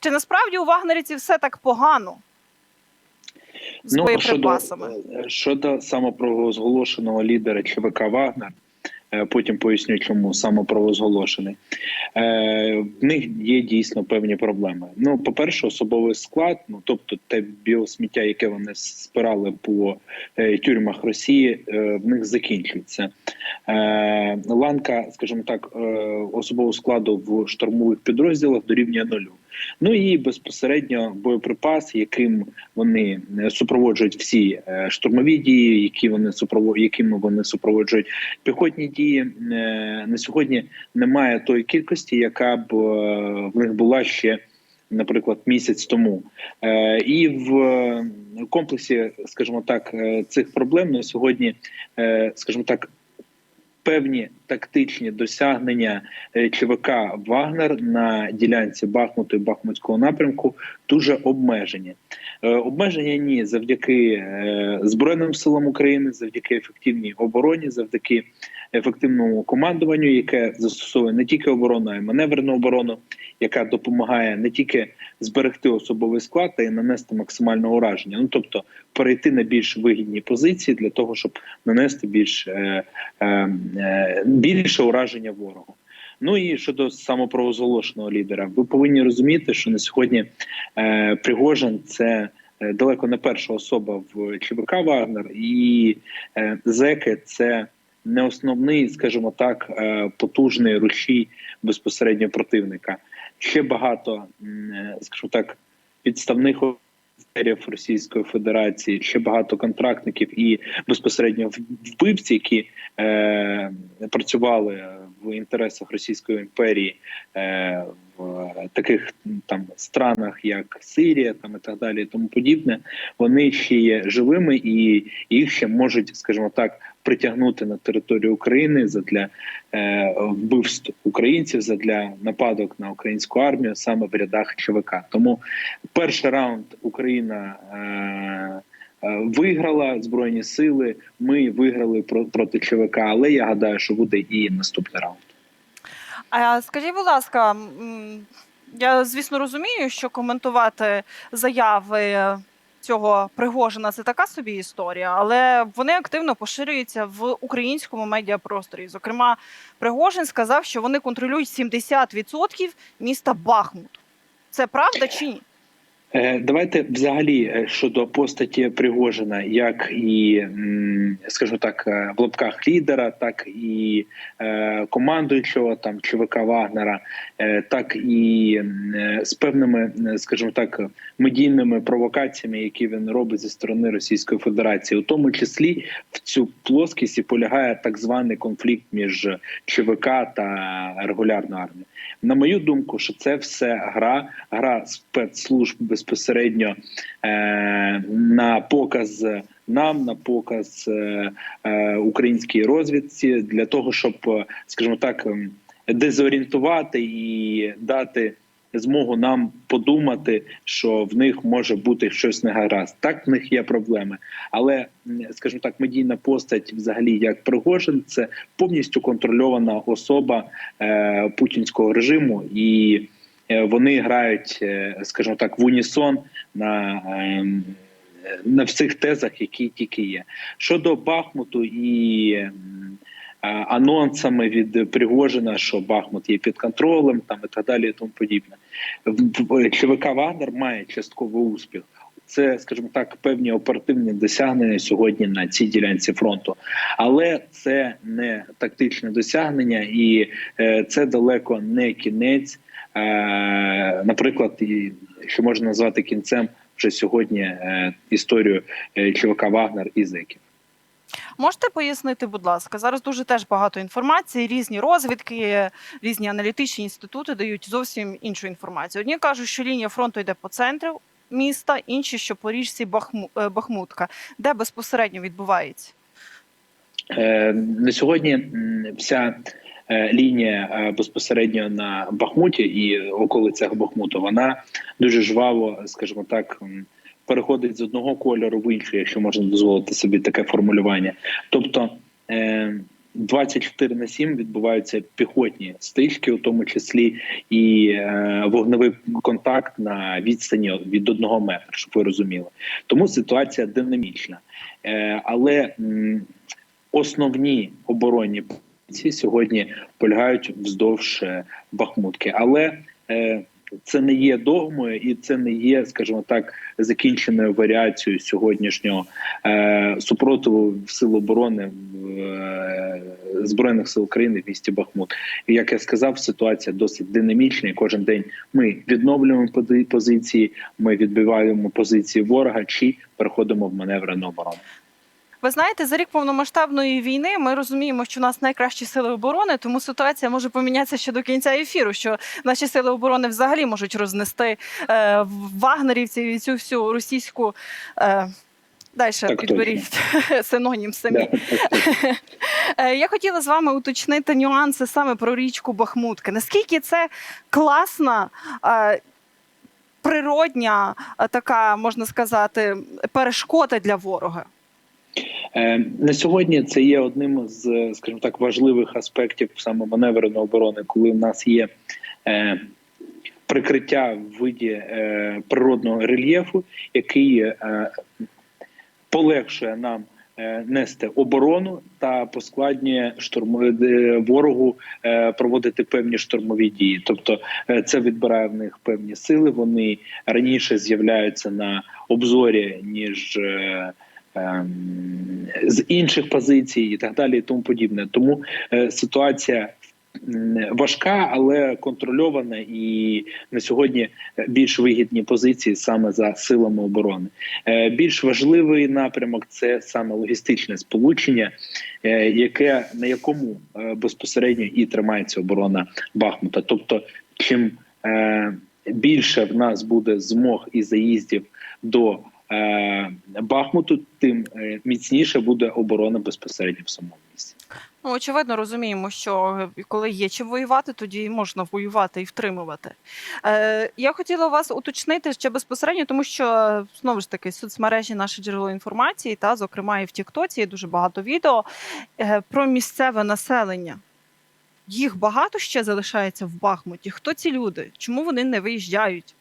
Чи насправді у вагнерівців все так погано з боєприпасами? Ну, Щодо, щодо самопровозголошеного лідера ЧВК Вагнер, е, потім поясню, чому самопровозголошений. Е, В них є дійсно певні проблеми. Ну, по-перше, особовий склад, ну тобто те біосміття, яке вони спирали по е, тюрмах Росії, е, в них закінчується. Е, Ланка, скажімо так, е, особового складу в штурмових підрозділах дорівнює нулю. Ну і безпосередньо боєприпас, яким вони е, супроводжують всі е, штурмові дії, які вони якими вони супроводжують піхотні дії. е, На сьогодні немає тої кількості, яка б в них була ще. Наприклад, місяць тому, і в комплексі, скажімо так, цих проблем на сьогодні, скажімо так, певні тактичні досягнення е, ЧВК Вагнер на ділянці Бахмуту і Бахмутського напрямку дуже обмежені. Е, Обмеження ні завдяки е, Збройним силам України, завдяки ефективній обороні, завдяки ефективному командуванню, яке застосовує не тільки оборону, а й маневрену оборону, яка допомагає не тільки зберегти особовий склад та й нанести максимальне ураження. Ну тобто перейти на більш вигідні позиції для того, щоб нанести більш е, е, більше ураження ворогу. Ну і щодо самопровозголошеного лідера, ви повинні розуміти, що на сьогодні е, Пригожин це е, далеко не перша особа в ЧВК Вагнер, і е, зеки це не основний, скажімо так, е, потужний рушій безпосередньо противника. Ще багато, е, скажімо так, підставних офіцерів Російської Федерації, ще багато контрактників і безпосередньо вбивці, які е, працювали в інтересах Російської імперії е, таких там странах, як Сирія, там і так далі, і тому подібне, вони ще є живими і їх ще можуть, скажімо так, притягнути на територію України задля е, вбивств українців, задля нападок на українську армію саме в рядах ЧВК. Тому перший раунд Україна. Е, е, Виграла збройні сили. Ми виграли про- проти ЧВК, але я гадаю, що буде і наступний раунд. А скажіть, будь ласка, я звісно розумію, що коментувати заяви цього Пригожина це така собі історія, але вони активно поширюються в українському медіапросторі. Зокрема, Пригожин сказав, що вони контролюють 70% міста Бахмут. Це правда чи ні? Е, Давайте взагалі е, щодо постаті Пригожина, як і скажу так, е, в лапках лідера, так і командуючого там ЧВК Вагнера, так і з певними, скажімо так, медійними провокаціями, які він робить зі сторони Російської Федерації, у тому числі в цю плоскість і полягає так званий конфлікт між ЧВК та регулярною армією. На мою думку, що це все гра, гра спецслужб безпосередньо е, на показ нам, на показ е, е, українській розвідці для того, щоб, скажімо так, ем, дезорієнтувати і дати змогу нам подумати, що в них може бути щось негаразд. Так, в них є проблеми, але скажімо так, медійна постать, взагалі, як Пригожин, це повністю контрольована особа е, путінського режиму, і вони грають, е, скажімо так, в унісон на. ем, на всіх тезах, які тільки є. Щодо Бахмуту і анонсами від Пригожина, що Бахмут є під контролем, там і так далі, і тому подібне. В- ЧВК Вагнер має частковий успіх. Це, скажімо так, певні оперативні досягнення сьогодні на цій ділянці фронту, але це не тактичне досягнення, і е, це далеко не кінець. Е, наприклад, і, що можна назвати кінцем вже сьогодні е, історію е, ЧВК Вагнер і Зеків. Можете пояснити, будь ласка, зараз дуже теж багато інформації, різні розвідки, різні аналітичні інститути дають зовсім іншу інформацію. Одні кажуть, що лінія фронту йде по центру міста, інші, що по річці Бахму, Бахмутка, де безпосередньо відбувається. На сьогодні вся лінія е, безпосередньо на Бахмуті і околицях Бахмуту, вона дуже жваво, скажімо так, переходить з одного кольору в інший, якщо можна дозволити собі таке формулювання. Тобто е, 24 на 7 відбуваються піхотні стички, у тому числі і е, вогневий контакт на відстані від одного метра, щоб ви розуміли. Тому ситуація динамічна. Е, але основні оборонні позиції сьогодні полягають вздовж е, Бахмутки. Але е, це не є догмою, і це не є, скажімо так, закінченою варіацією сьогоднішнього е, супротиву сил оборони е, збройних сил України в місті Бахмут. І як я сказав, ситуація досить динамічна. і Кожен день ми відновлюємо позиції, ми відбиваємо позиції ворога чи переходимо в маневрену оборону. Ви знаєте, за рік повномасштабної війни ми розуміємо, що у нас найкращі сили оборони, тому ситуація може помінятися ще до кінця ефіру. Що наші сили оборони взагалі можуть рознести е, вагнерівців і цю всю російську. Е, Далі підберіть синонім самі. Да. Е, Я хотіла з вами уточнити нюанси саме про річку Бахмутки. Наскільки це класна, е, природня, е, така можна сказати, перешкода для ворога? Е, На сьогодні це є одним з, скажімо так, важливих аспектів саме маневреної оборони, коли в нас є е, прикриття в виді е, природного рельєфу, який е, полегшує нам е, нести оборону та поскладнює штурм е, ворогу е, проводити певні штурмові дії. Тобто е, це відбирає в них певні сили. Вони раніше з'являються на обзорі ніж. Е, ем, з інших позицій і так далі, і тому подібне. Тому е, ситуація важка, але контрольована, і на сьогодні більш вигідні позиції саме за силами оборони. Е, більш важливий напрямок це саме логістичне сполучення, е, яке на якому е, безпосередньо і тримається оборона Бахмута. Тобто, чим е, більше в нас буде змог і заїздів до е, Бахмуту, тим е, міцніше буде оборона безпосередньо в самому місці. Ну, очевидно, розуміємо, що е, коли є чим воювати, тоді можна воювати і втримувати. Е, я хотіла вас уточнити ще безпосередньо, тому що е, знову ж таки соцмережі наше джерело інформації, та зокрема і в Тіктоці є дуже багато відео е, про місцеве населення. Їх багато ще залишається в Бахмуті. Хто ці люди? Чому вони не виїжджають?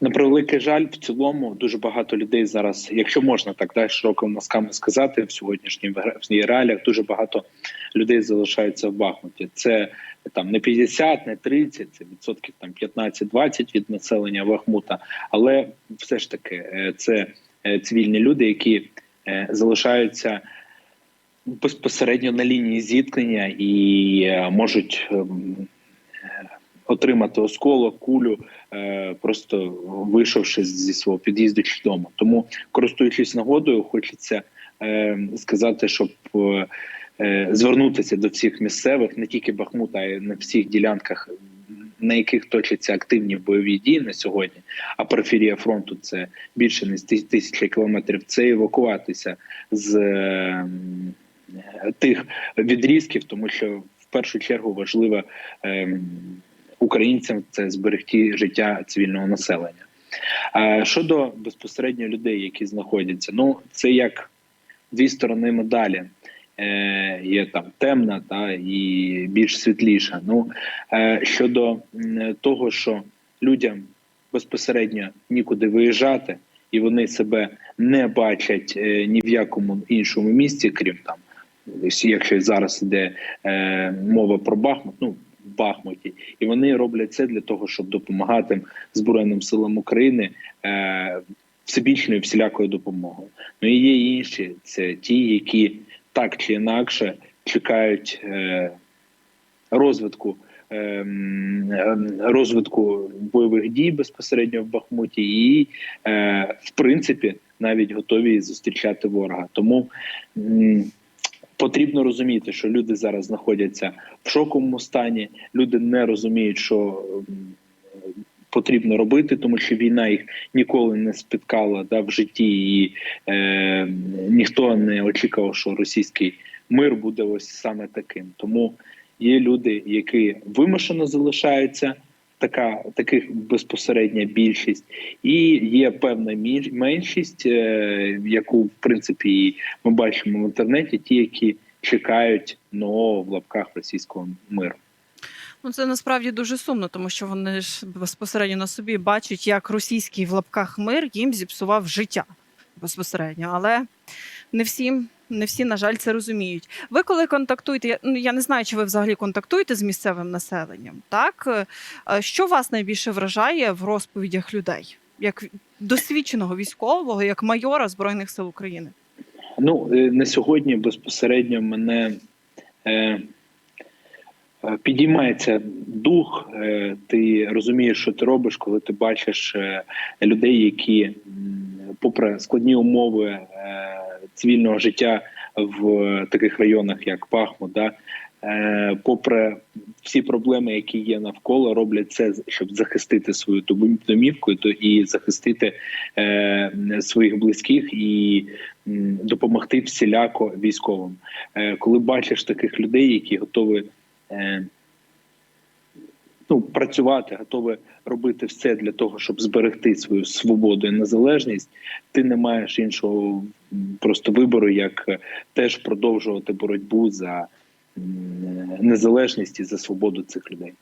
На превеликий жаль, в цілому дуже багато людей зараз, якщо можна так далі широкими мазками сказати, в сьогоднішній реаліях дуже багато людей залишаються в Бахмуті. Це там не 50, не 30, це відсотків там 15-20 від населення Бахмута. Але все ж таки е, це е, цивільні люди, які е, залишаються безпосередньо на лінії зіткнення і можуть. Отримати осколок, кулю, е, просто вийшовши зі свого під'їзду чи дому. Тому, користуючись нагодою, хочеться е, сказати, щоб е, звернутися до всіх місцевих, не тільки Бахмута, а й на всіх ділянках, на яких точаться активні бойові дії на сьогодні. А периферія фронту це більше тис- тисячі кілометрів. Це евакуватися з е, тих відрізків, тому що в першу чергу важливо. Е, українцям це зберегти життя цивільного населення. Щодо безпосередньо людей, які знаходяться, ну це як дві сторони медалі. Е, Є там темна та і більш світліша. Ну е, щодо того, що людям безпосередньо нікуди виїжджати, і вони себе не бачать е, ні в якому іншому місці, крім там, якщо зараз йде е, мова про Бахмут, ну Бахмуті, і вони роблять це для того, щоб допомагати Збройним силам України е, всебічною всілякою допомогою. Ну і є інші, це ті, які так чи інакше чекають е, розвитку. ем, ем, Розвитку бойових дій безпосередньо в Бахмуті, і е, в принципі навіть готові зустрічати ворога. Тому потрібно розуміти, що люди зараз знаходяться в шоковому стані. Люди не розуміють, що потрібно робити, тому що війна їх ніколи не спіткала да, в житті, і е, ніхто не очікував, що російський мир буде ось саме таким. Тому є люди, які вимушено залишаються. Така таких безпосередня більшість, і є певна меншість, е, яку в принципі ми бачимо в інтернеті, ті, які чекають нового в лапках російського миру. Ну, це насправді дуже сумно, тому що вони ж безпосередньо на собі бачать, як російський в лапках мир їм зіпсував життя безпосередньо. Але не всім, не всі, на жаль, це розуміють. Ви коли контактуєте, ну, я не знаю, чи ви взагалі контактуєте з місцевим населенням, так? Е, Що вас найбільше вражає в розповідях людей? Як досвідченого військового, як майора Збройних сил України? Ну е, на сьогодні безпосередньо мене е, е, підіймається дух. Ти розумієш, що ти робиш, коли ти бачиш людей, які, попри складні умови е, цивільного життя в таких районах, як Пахмут, да, е, попри всі проблеми, які є навколо, роблять це, щоб захистити свою домівку і захистити е, своїх близьких і допомогти всіляко військовим. Коли бачиш таких людей, які готові ну працювати, готове робити все для того, щоб зберегти свою свободу і незалежність, ти не маєш іншого просто вибору, як е, теж продовжувати боротьбу за незалежність і за свободу цих людей.